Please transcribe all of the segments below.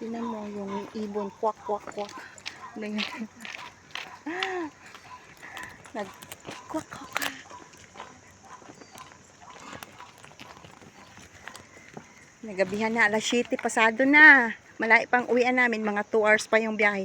Tingnan mo yung ibon. Kwak, kwak, kwak. Nag kwak, kwak. Nagabihan na, alas 7, pasado na. Malayo pang uwian namin, mga 2 hours pa yung biyahe.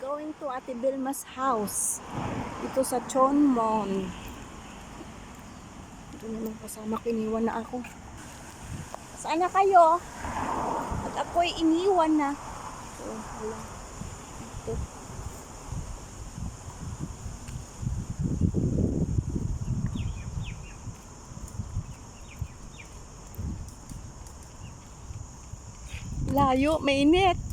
Going to Ate Vilma's house. Dito sa Chonmon. Ito naman kasama ko, na ako. Saan na kayo? At ako'y iniwan na. So, wala. Ito. Layo, mainit.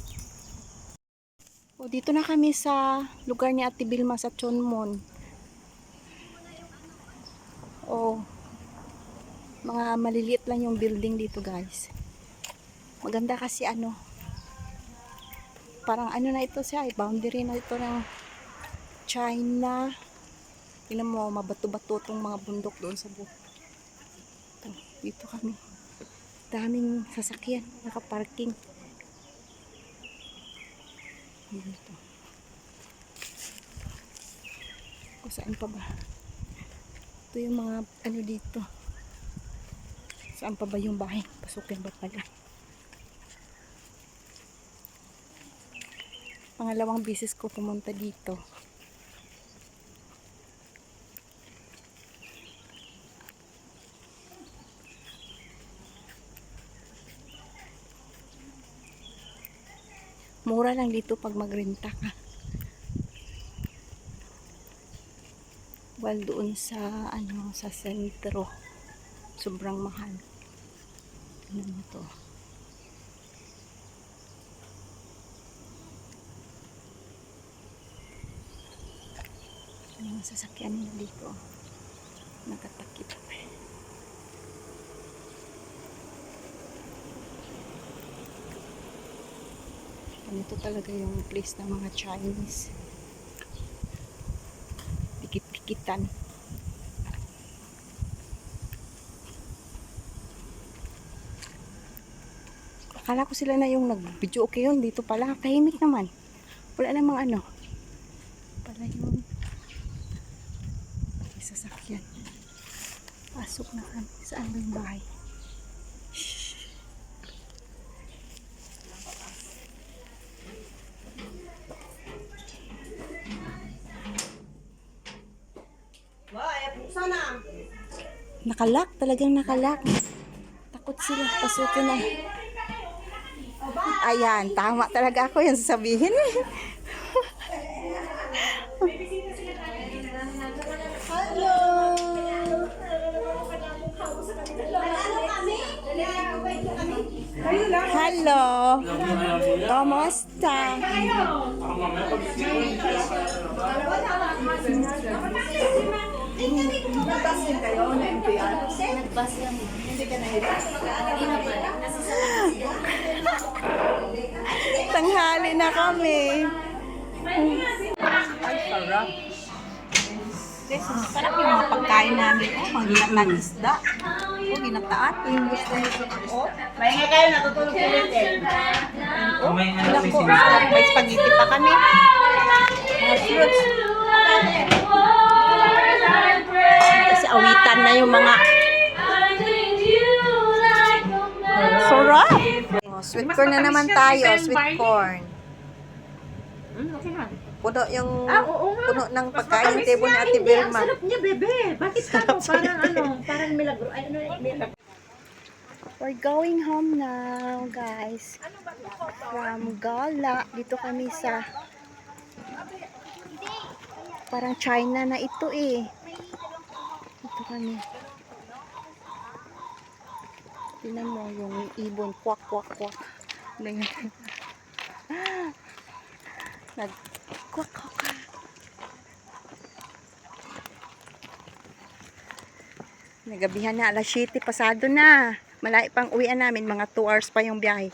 O, dito na kami sa lugar ni Ate Vilma sa Chonmon. O, mga maliliit lang yung building dito guys. Maganda kasi ano, parang ano na ito siya, boundary na ito ng China. Tingnan mo, mabato-bato itong mga bundok doon sa buhok. Ito, dito kami. Daming sasakyan, nakaparking. Dito. Kung saan pa ba? Ito yung mga ano dito. Saan pa ba yung bahay? Pasukin ba pala? Pangalawang bisis ko pumunta dito. Mura lang dito pag magrenta ka. While doon sa ano sa sentro sobrang mahal. Ano mo to? Ano yung sasakyan nila dito? Nakatakip. Ganito talaga yung place ng mga Chinese. Dikit-dikitan. Akala ko sila na yung nag-video okay yun. Dito pala, kahimik naman. Wala namang ano. Pala yung may sasakyan. Pasok na kami. Saan ba yung bahay? Nakalak, talagang nakalak. Takot sila, pasukin na. Ayan, tama talaga ako yung sasabihin. Hello. Kamusta? Tanghali na kami. Sarap yung mga pagkain namin. Oh, mga ginatang isda. Oh, ginataat. Oh, Mahinga kayo, natutulog ulit eh. oh. Naku, may spaghetti pa kami. Mga fruits. Kasi awitan na yung mga sweet corn na naman tayo. Sweet corn. Hmm, okay na. Puno yung Ah, oo nga. puno ng pagkain table ni Ate hindi. Ang Vilma. sarap niya, bebe. Bakit ka mo? Parang ano, parang milagro. Ay, ano, milagro. We're going home now, guys. From Gala. Dito kami sa parang China na ito eh. Dito kami. Tingnan mo yung ibon. Kwak, kwak, kwak. Nag kwak, kwak, kwak. Nagabihan na, alas 7 pasado na. Malayo pang uwian namin, mga 2 hours pa yung biyahe.